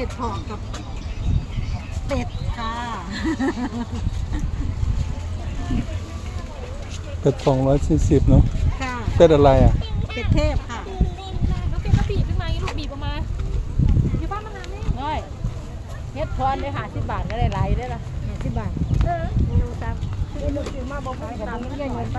วันนี้มีเห็ดเพาะกับเป็ดค่ะเป็ดสองร้อยสี่สิบเนาะค่ะเป็ดอะไรอะ เป็ดเทพค่ะแล้วเป็นกระปีขึ้นมาลูกบีบออกมาอยู่บ้านมานานไหมน้อยเฮ็ดพรได้50บาทก็ได้หลายได้อล่ะสิบบาท เออดูตามซื้อลูกซื้อมาบ่ขายกับเงินเงินไป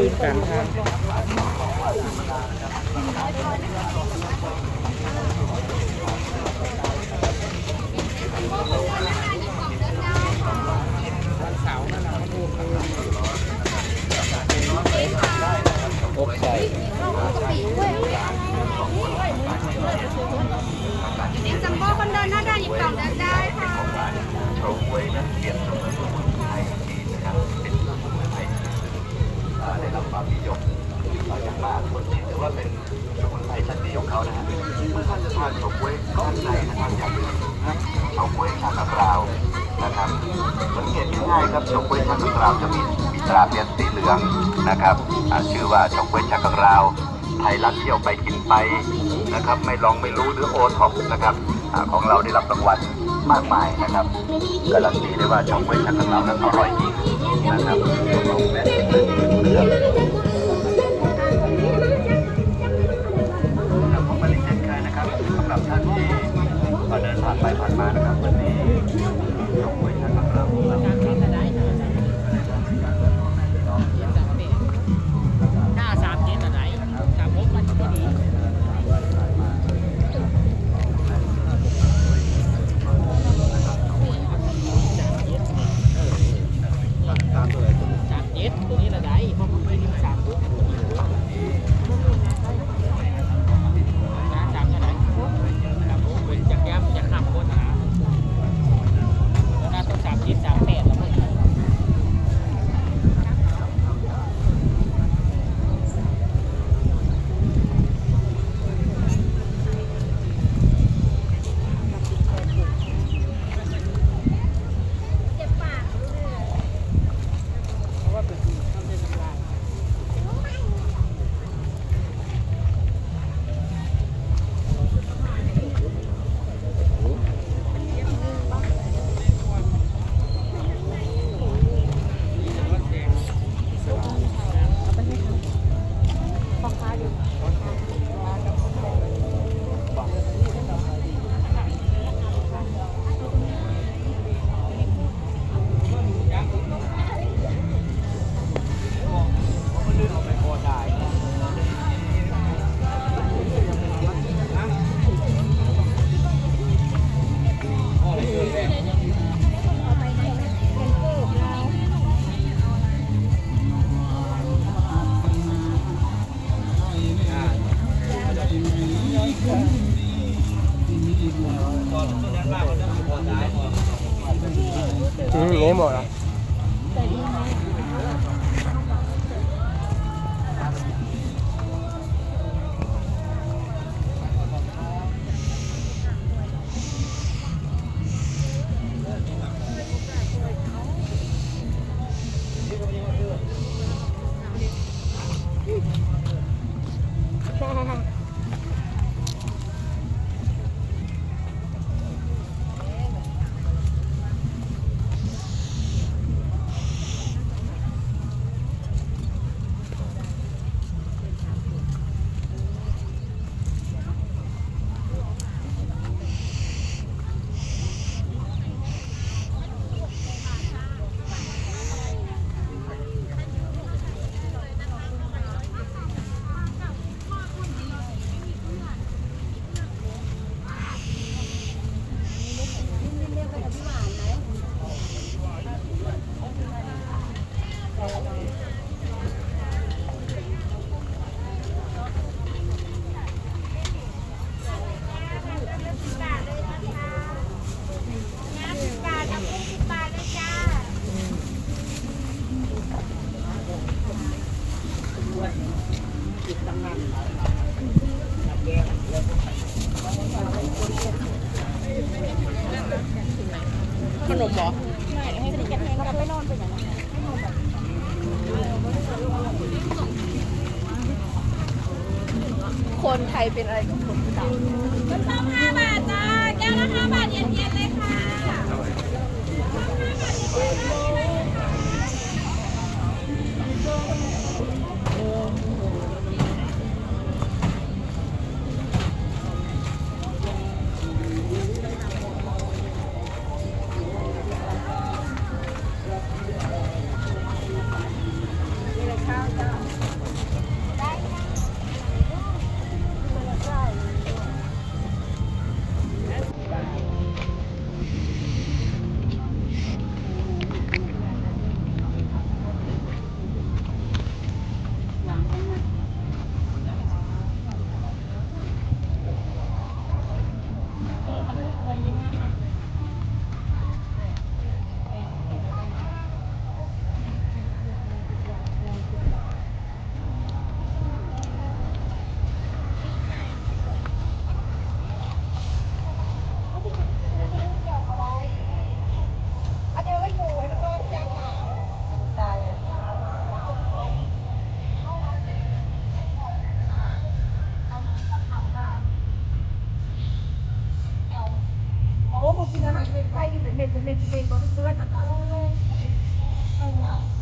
ยืนกลางทางจัมโบ้ ง่ายๆครับเฉาก๊วยชักกราวจะมีมีตราเปลี่ยนสีเหลืองนะครับชื่อว่าเฉาก๊วยชักกราว ไทยรัฐเที่ยวไปกินไปนะครับ ไม่ลองไม่รู้หรือโอท็อปนะครับอของเราได้รับรางวัลมากมายนะครับการันตีได้ว่าเฉาก๊วยชักกราวนั้นอร่อยจริงนะครับ อืมเละหมดอะเคนไทยเป็นอะไรกับคนต่ามันต้องห้าบาทจ้า แก้วละห้าบาทเย็นๆเลยค่ะมาเดินกับ Thank you.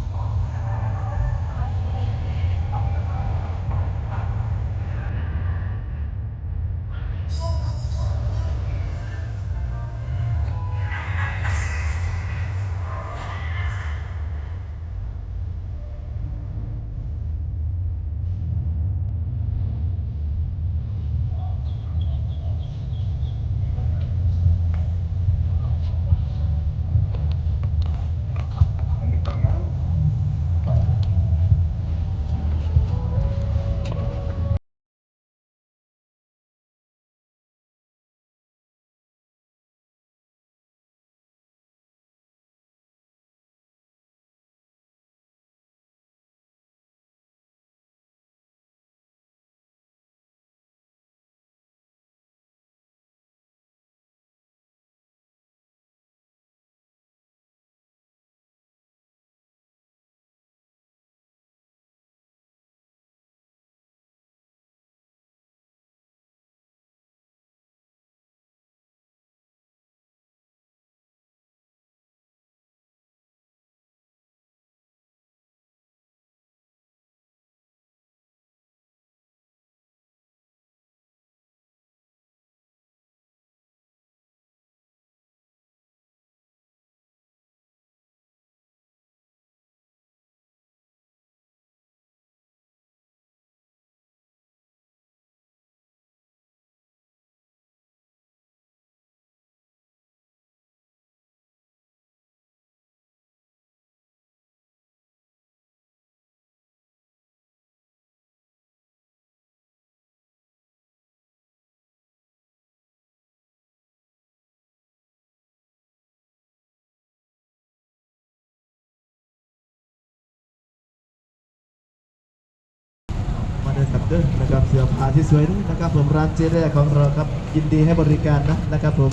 เด้อนะครับเสื้อผ้าที่สวยนะครับผมร้านเจ๊แรกของเราครับยินดีให้บริการนะนะครับผม